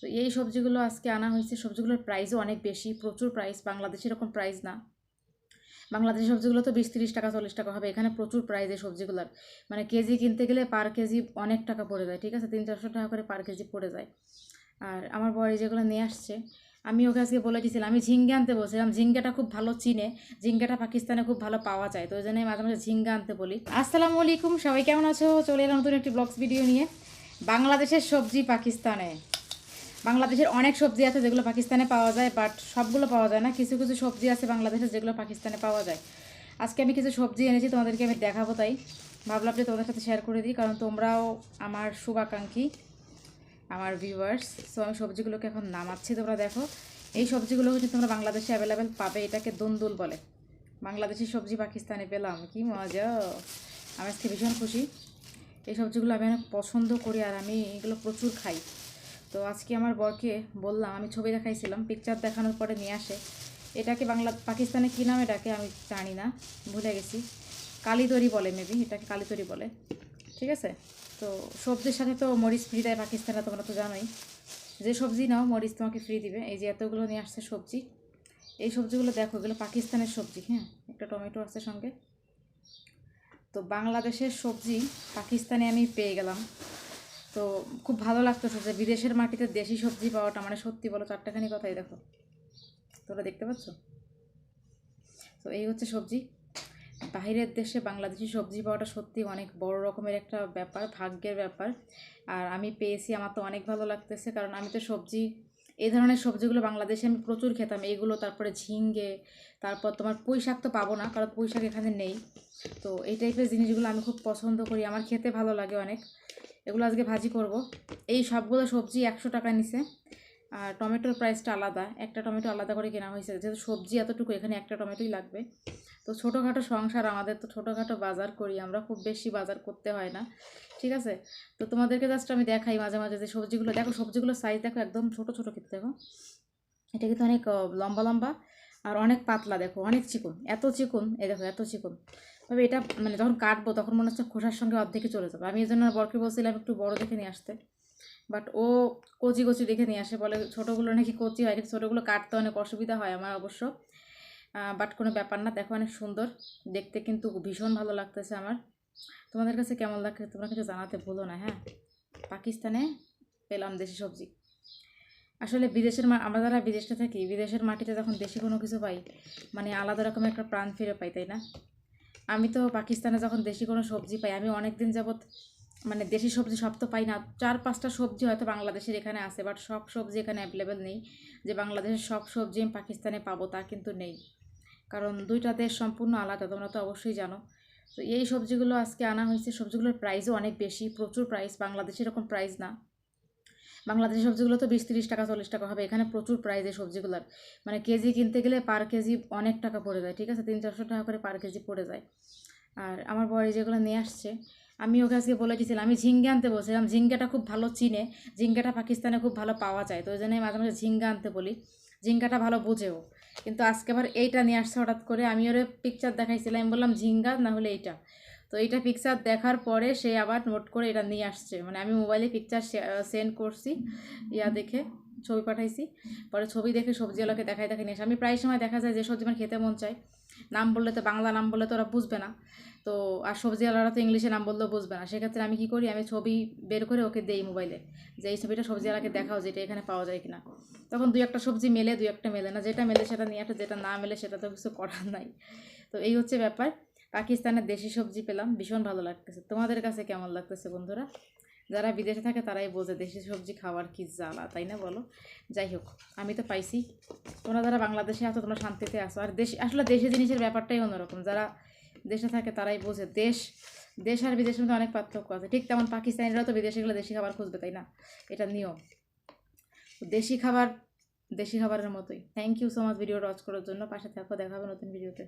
তো এই সবজিগুলো আজকে আনা হয়েছে। সবজিগুলোর প্রাইসও অনেক বেশি। প্রচুর প্রাইস বাংলাদেশে এরকম প্রাইস না। বাংলাদেশের সবজিগুলো তো বিশ তিরিশ টাকা, চল্লিশ টাকা হবে। এখানে প্রচুর প্রাইস এই সবজিগুলোর। মানে কেজি কিনতে গেলে পার কেজি অনেক টাকা পড়ে যায়, ঠিক আছে? তিন চারশো টাকা করে পার কেজি পড়ে যায়। আর আমার বড় যেগুলো নিয়ে আসছে, আমি ওকে আজকে বলে দিয়েছিলাম। আমি ঝিঙ্গে আনতে বলছিলাম। ঝিঙ্গাটা খুব ভালো চিনে। ঝিঙ্গাটা পাকিস্তানে খুব ভালো পাওয়া যায়। তো ওই জন্য মাঝে মাঝে ঝিঙ্গা আনতে বলি। আসসালামু আলাইকুম। সবাই কেমন আছো? চলে এলাম নতুন একটি ব্লগস ভিডিও নিয়ে। বাংলাদেশের সবজি পাকিস্তানে। বাংলাদেশের অনেক সবজি আছে যেগুলো পাকিস্তানে পাওয়া যায় বাট সবগুলো পাওয়া যায় না। কিছু কিছু সবজি আছে বাংলাদেশের যেগুলো পাকিস্তানে পাওয়া যায়। আজকে আমি কিছু সবজি এনেছি, তোমাদেরকে আমি দেখাবো তাই। ভাবলাম যে তোমাদের সাথে শেয়ার করে দিই, কারণ তোমরাও আমার শুভাকাঙ্ক্ষী, আমার ভিউয়ার্স সো আমি সবজিগুলোকে এখন নামাচ্ছি, তোমরা দেখো। এই সবজিগুলো হচ্ছে তোমরা বাংলাদেশে অ্যাভেলেবেল পাবে, এটাকে দুন্দুল বলে। বাংলাদেশি সবজি পাকিস্তানে পেলাম, কি মজা। আমি আজকে ভীষণ খুশি। এই সবজিগুলো আমি অনেক পছন্দ করি আর আমি এগুলো প্রচুর খাই। তো আজকে আমার বরকে বললাম, আমি ছবি দেখাইছিলাম পিকচার দেখানোর পরে নিয়ে আসে। এটাকে বাংলা, পাকিস্তানে কী নাম এটাকে আমি জানি না, ভুলে গেছি। কালিতরি বলে মেবি এটাকে কালিতরি বলে। ঠিক আছে? তো সবজির সাথে তো মরিচ ফ্রি দেয় পাকিস্তানে, তোমরা তো জানোই। যে সবজি নাও, মরিচ তোমাকে ফ্রি দিবে। এই যে এতগুলো নিয়ে আসছে সবজি। এই সবজিগুলো দেখো, এগুলো পাকিস্তানের সবজি হ্যাঁ? একটা টমেটো আছে সঙ্গে। তো বাংলাদেশের সবজি পাকিস্তানে আমি পেয়ে গেলাম। তো খুব ভালো লাগতেছে যে বিদেশের মাটিতে দেশি সবজি পাওয়াটা মানে সত্যি বলো চারটাখানি কথাই দেখো। তোরা দেখতে পাচ্ছ? তো এই হচ্ছে সবজি। বাইরের দেশে বাংলাদেশি সবজি পাওয়াটা সত্যি অনেক বড় রকমের একটা ব্যাপার, ভাগ্যের ব্যাপার। আর আমি পেয়েছি, আমার তো অনেক ভালো লাগতেছে, কারণ আমি তো সবজি, এই ধরনের সবজিগুলো বাংলাদেশে আমি প্রচুর খেতাম। এইগুলো তারপরে ঝিঙ্গে, তারপর তোমার পুঁই শাক তো পাবো না, কারণ পুঁই শাক এখানে নেই। তো এই টাইপের জিনিসগুলো আমি খুব পছন্দ করি, আমার খেতে ভালো লাগে অনেক। এগুলো আজকে ভাজি করব। এই সবগুলো সবজি একশো টাকা নিছে। আর টমেটোর প্রাইসটা আলাদা। একটা টমেটো আলাদা করে কেনা হয়েছে। যেহেতু সবজি এতটুকু, এখানে একটা টমেটোই লাগবে। তো ছোটোখাটো সংসার আমাদের তো ছোটোখাটো বাজার করি আমরা। খুব বেশি বাজার করতে হয় না। ঠিক আছে? তো তোমাদেরকে জাস্ট আমি দেখাই মাঝে মাঝে যে সবজিগুলো। দেখো সবজিগুলোর সাইজ দেখো একদম ছোটো ছোটো কিন্তু দেখো। এটা কিন্তু অনেক লম্বা লম্বা। আর অনেক পাতলা দেখো, অনেক চিকন, এত চিকন, এই দেখো, এত চিকন। তবে এটা মানে যখন কাটবো তখন মনে হচ্ছে খোসার সঙ্গে অর্ধেকে চলে যাবে। আমি এই জন্য বরকে বলছিলাম একটু বড় দেখে নিয়ে আসতে। বাট ও কচি কচি দেখে নিয়ে আসে, বলে ছোটোগুলো নাকি কচি হয়, কিন্তু ছোটোগুলো কাটতে অনেক অসুবিধা হয় আমার অবশ্য। বাট কোনো ব্যাপার না, দেখো অনেক সুন্দর। দেখতে কিন্তু ভীষণ ভালো লাগতেছে আমার। তোমাদের কাছে কেমন লাগছে? তোমরা কিছু জানাতে ভুলো না হ্যাঁ? পাকিস্তানে পেলাম দেশি সবজি। আসলে বিদেশের মা আমরা যারা বিদেশে থাকি, বিদেশের মাটিতে যখন দেশি কোনো কিছু পাই মানে আলাদা রকমের একটা প্রাণ ফিরে পাই, তাই না? আমি তো পাকিস্তানে যখন দেশি কোনো সবজি পাই, আমি অনেক দিন যাবৎ মানে দেশি সবজি সব তো পাই না। চার পাঁচটা সবজি হয়তো বাংলাদেশের এখানে আছে বাট সব সবজি এখানে অ্যাভেলেবেল নেই। যে বাংলাদেশের সব সবজি আমি পাকিস্তানে পাবো তা কিন্তু নেই। কারণ দুইটা দেশ সম্পূর্ণ আলাদা, তোমরা তো অবশ্যই জানো। তো এই সবজিগুলো আজকে আনা হয়েছে, সবজিগুলোর প্রাইসও অনেক বেশি, প্রচুর প্রাইস বাংলাদেশে এরকম প্রাইস না। বাংলাদেশের সবজিগুলো তো বিশ তিরিশ টাকা, চল্লিশ টাকা হবে। এখানে প্রচুর প্রাইস এই সবজিগুলোর। মানে কেজি কিনতে গেলে পার কেজি অনেক টাকা পড়ে যায়, ঠিক আছে? তিন, চারশো টাকা করে পার কেজি পড়ে যায়। আর আমার বড় যেগুলো নিয়ে আসছে, আমি ওকে আজকে বলে দিয়েছিলাম, আমি ঝিঙ্গে আনতে বলছিলাম, ঝিঙ্গাটা খুব ভালো চিনে, ঝিঙ্গাটা পাকিস্তানে খুব ভালো পাওয়া যায়, তো ওই জন্য মাঝে মাঝে ঝিঙ্গা আনতে বলি। ঝিঙ্গাটা ভালো বুঝেও। কিন্তু আজকে আবার এইটা নিয়ে আসছে হঠাৎ করে, আমি ওরে পিকচার দেখাইছিলাম বললাম, ঝিঙ্গা, না হলে এইটা। তো এইটা পিকচার দেখার পরে সে আবার নোট করে এটা নিয়ে আসছে। মানে আমি মোবাইলে পিকচার সেন্ড করছি, ইয়া দেখে ছবি পাঠাইছি। পরে ছবি দেখে সবজিওয়ালাকে দেখায় দেখে নিয়ে আসে। আমি প্রায় সময় দেখা যায় যে সবজি আমার খেতে মন চায়। নাম বললে তো বাংলা নাম বললে তো ওরা বুঝবে না। তো, আর সবজিওয়ালারা তো ইংলিশে নাম বললেও বুঝবে না। সেক্ষেত্রে আমি কী করি, আমি ছবি বের করে ওকে দেই মোবাইলে যে এই ছবিটা সবজিওয়ালাকে দেখাও যেটা এখানে পাওয়া যায় কিনা। তখন দুই একটা সবজি মেলে, দুই একটা মেলে না। যেটা মেলে সেটা নিয়ে একটা যেটা না মেলে সেটা তো কিছু করার নাই। তো এই হচ্ছে ব্যাপার। পাকিস্তানের দেশি সবজি পেলাম, ভীষণ ভালো লাগতেছে। তোমাদের কাছে কেমন লাগতেছে বন্ধুরা? যারা বিদেশে থাকে তারাই বোঝে দেশি সবজি খাওয়ার কি জ্বালা, তাই না বলো? যাই হোক, আমি তো পাইছি। তোমরা যারা বাংলাদেশে আছো, তোমরা শান্তিতে আসো আর দেশ, আসলে দেশি জিনিসের ব্যাপারটাই অন্যরকম। যারা দেশে থাকে তারাই বোঝে, দেশ দেশ আর বিদেশের মধ্যে অনেক পার্থক্য আছে। ঠিক তেমন পাকিস্তানিরাও তো বিদেশে গেলে দেশি খাবার খুঁজবে, তাই না? এটা নিয়ম। দেশি খাবার, দেশি খাবারের মতোই। Thank you so much video watch করার জন্য। পাশে থাকো, দেখা হবে নতুন ভিডিওতে